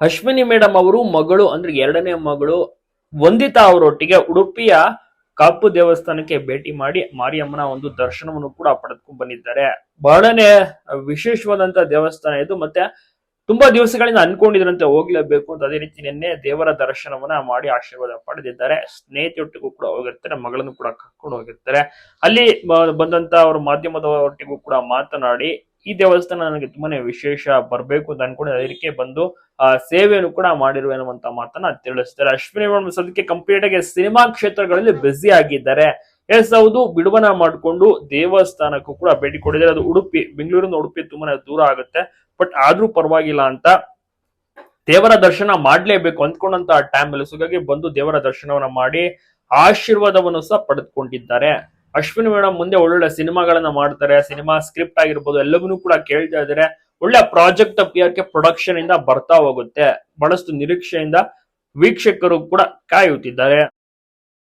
Ashwini madam ಅವರು ಮಗಳು, ಅಂದ್ರೆ ಎರಡನೇ ಮಗಳು ವಂದಿತಾ ಅವರೊಟ್ಟಿಗೆ ಉಡುಪಿಯ ಕಾಪು ದೇವಸ್ಥಾನಕ್ಕೆ ಭೇಟಿ ಮಾಡಿ ಮಾರಿಯಮ್ಮನ ಒಂದು ದರ್ಶನವನ್ನು ಕೂಡ ಪಡೆದುಕೊಂಡು ಬಂದಿದ್ದಾರೆ. ಬಹಳನೇ ವಿಶೇಷವಾದಂತ ದೇವಸ್ಥಾನ ಇದು. ಮತ್ತೆ ತುಂಬಾ ದಿವಸಗಳಿಂದ ಅನ್ಕೊಂಡಿದ್ರಂತೆ ಹೋಗ್ಲೇಬೇಕು ಅಂತ ಅದೇ ರೀತಿ ನಿನ್ನೆ ದೇವರ ದರ್ಶನವನ್ನ ಮಾಡಿ ಆಶೀರ್ವಾದ ಪಡೆದಿದ್ದಾರೆ. ಸ್ನೇಹಿತರೊಟ್ಟಿಗೂ ಕೂಡ ಹೋಗಿರ್ತಾರೆ, ಮಗಳನ್ನು ಕೂಡ ಕರ್ಕೊಂಡು ಹೋಗಿರ್ತಾರೆ. ಅಲ್ಲಿ ಬಂದಂತ ಅವರು ಮಾಧ್ಯಮದವರೊಟ್ಟಿಗೂ ಕೂಡ ಮಾತನಾಡಿ ಈ ದೇವಸ್ಥಾನ ನನಗೆ ತುಂಬಾನೇ ವಿಶೇಷ ಬರಬೇಕು ಅಂತ ಅನ್ಕೊಂಡು ಅದಕ್ಕೆ ಬಂದು, ಆ, ಸೇವೆಯನ್ನು ಕೂಡ ಮಾಡಿರುವ ಎನ್ನುವಂತ ಮಾತನ್ನ ತಿಳಿಸ್ತಾರೆ. ಅಶ್ವಿನಿ ವರ್ಮ ಸದ್ಯಕ್ಕೆ ಕಂಪ್ಲೀಟ್ ಆಗಿ ಸಿನಿಮಾ ಕ್ಷೇತ್ರಗಳಲ್ಲಿ ಬ್ಯುಸಿ ಆಗಿದ್ದಾರೆ. ಎಸ್ ಹೌದು ಬಿಡುವನ ಮಾಡಿಕೊಂಡು ದೇವಸ್ಥಾನಕ್ಕೂ ಕೂಡ ಭೇಟಿ ಕೊಟ್ಟಿದ್ದಾರೆ ಅದು ಉಡುಪಿ, ಬೆಂಗಳೂರಿಂದ ಉಡುಪಿ ತುಂಬಾನೇ ದೂರ ಆಗುತ್ತೆ. ಬಟ್ ಆದ್ರೂ ಪರವಾಗಿಲ್ಲ ಅಂತ ದೇವರ ದರ್ಶನ ಮಾಡ್ಲೇಬೇಕು ಅಂದ್ಕೊಂಡಂತ ಟೈಮ್ ಅಲ್ಲಿ. ಸುಗಾಗಿ ಬಂದು ದೇವರ ದರ್ಶನವನ್ನ ಮಾಡಿ ಆಶೀರ್ವಾದವನ್ನು ಸಹ ಪಡೆದುಕೊಂಡಿದ್ದಾರೆ. ಅಶ್ವಿನಿ ಮೇಡಮ್ ಮುಂದೆ ಒಳ್ಳೊಳ್ಳೆ ಸಿನಿಮಾಗಳನ್ನ ಮಾಡ್ತಾರೆ, ಸಿನಿಮಾ ಸ್ಕ್ರಿಪ್ಟ್ ಆಗಿರ್ಬೋದು, ಎಲ್ಲವನ್ನೂ ಕೂಡ ಕೇಳ್ತಾ ಇದ್ದಾರೆ ಒಳ್ಳೆ ಪ್ರಾಜೆಕ್ಟ್ ಪಿ ಆರ್ ಪ್ರೊಡಕ್ಷನ್ ಇಂದ ಬರ್ತಾ ಹೋಗುತ್ತೆ. ಬಹಳಷ್ಟು ನಿರೀಕ್ಷೆಯಿಂದ ವೀಕ್ಷಕರು ಕೂಡ ಕಾಯುತ್ತಿದ್ದಾರೆ.